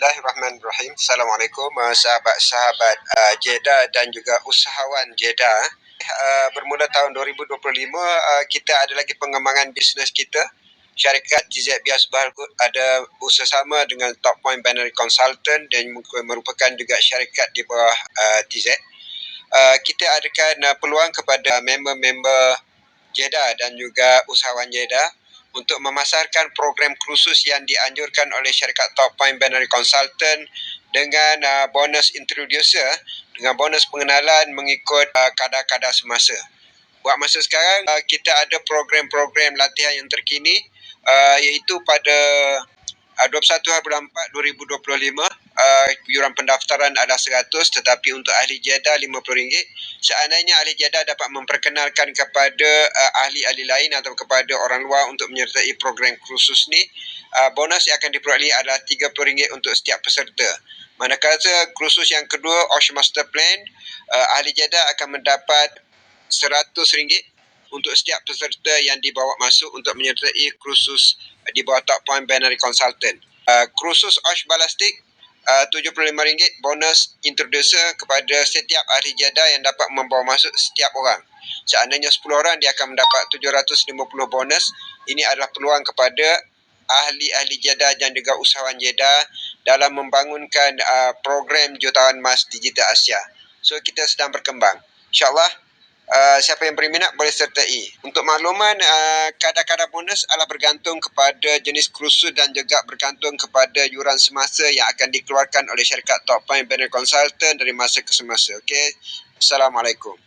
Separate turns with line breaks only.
Bismillahirrahmanirrahim. Assalamualaikum uh, sahabat-sahabat uh, Jeddah dan juga usahawan Jeddah. Uh, bermula tahun 2025 uh, kita ada lagi pengembangan bisnes kita. Syarikat TZ Bias Bahalgut ada bersama dengan Top Point Binary Consultant dan merupakan juga syarikat di bawah uh, TZ. Uh, kita adakan uh, peluang kepada member-member Jeddah dan juga usahawan Jeddah untuk memasarkan program khusus yang dianjurkan oleh syarikat Top Point Binary Consultant dengan uh, bonus introducer dengan bonus pengenalan mengikut uh, kadar-kadar semasa. Buat masa sekarang uh, kita ada program-program latihan yang terkini uh, iaitu pada uh, 21 hari bulan 4 2025 uh, yuran pendaftaran adalah 100 tetapi untuk ahli jadah RM50 seandainya ahli jadah dapat memperkenalkan kepada uh, ahli-ahli lain atau kepada orang luar untuk menyertai program khusus ni uh, bonus yang akan diperoleh adalah RM30 untuk setiap peserta. Manakala khusus yang kedua Osh Master Plan uh, ahli jadah akan mendapat RM100 untuk setiap peserta yang dibawa masuk untuk menyertai kursus di bawah Top Point Binary Consultant. Uh, kursus Osh Balastik uh, RM75 bonus introducer kepada setiap ahli jadah yang dapat membawa masuk setiap orang. Seandainya 10 orang dia akan mendapat 750 bonus. Ini adalah peluang kepada ahli-ahli jadah dan juga usahawan jadah dalam membangunkan uh, program jutawan emas digital Asia. So kita sedang berkembang. InsyaAllah uh, siapa yang berminat boleh sertai. Untuk makluman, uh, kadar-kadar bonus adalah bergantung kepada jenis kursus dan juga bergantung kepada yuran semasa yang akan dikeluarkan oleh syarikat Top Point Banner Consultant dari masa ke semasa. Okay? Assalamualaikum.